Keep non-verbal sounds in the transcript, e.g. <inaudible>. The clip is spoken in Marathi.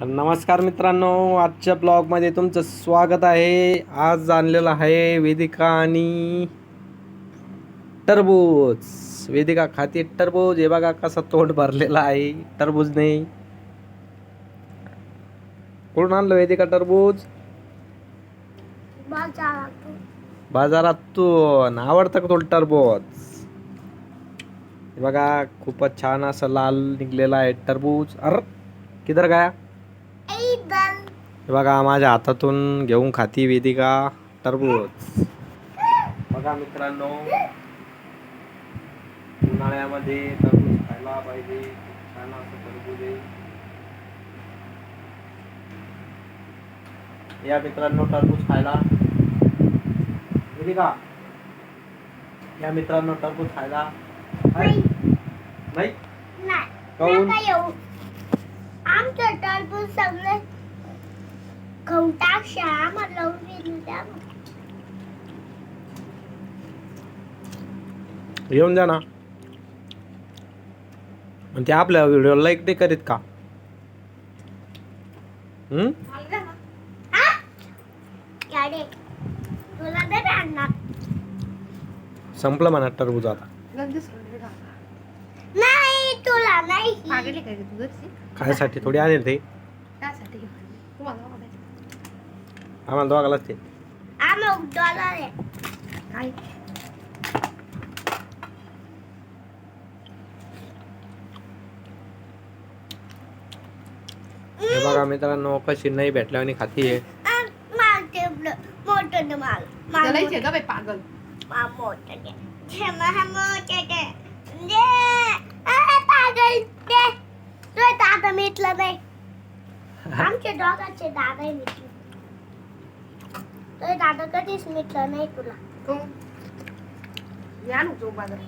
तर नमस्कार मित्रांनो आजच्या ब्लॉगमध्ये तुमचं स्वागत आहे. आज आणलेलं आहे वेदिका आणि टरबूज. वेदिका खाते टरबूज. हे बघा कसा तोंड भरलेला आहे. टरबूजने कुठून आणलं वेदिका टरबूज? बाजारातून. आवडतं का तुला टरबूज? हे बघा खूपच छान असं लाल निघलेलं आहे टरबूज. अर किधर गया? हे बघा माझ्या हातातून घेऊन खाती वेदिका टरबूज. बघा मित्रांनो उन्हाळ्यामध्ये टरबूज खायला पाहिजे. छान असं टरबूज आहे. या मित्रांनो टरबूज खायला. वेदिका या मित्रांनो टरबूज खायला? नाही. काहून खाऊन टाकशा आम्हाला लावून द्या येऊन जा ना. पण ते आपल्या व्हिडिओ लाईक नाही करीत का हम्म तुला आणणार संपलं म्हणा टरबूज आता. नाही तुला नाही. मागेले काय तू खायसाठी थोडी आणेल ते. त्यासाठी तुम्हाला. आम्हाला दोघालाच ते आम्ही डॉलर आहे काय हे बघा मित्रांनो कशी नाही भेटल्याने खाती आहे. आ, माल ते मोठं दे माल. माल जलायचे का बाई पागल. मोठं पागल तुझे दादा मिटलं नाही. <laughs> आमच्या दोघांचे दादा मिटले. दादा कधीच मिटलं नाही तुला. तू? या नु जो बाजार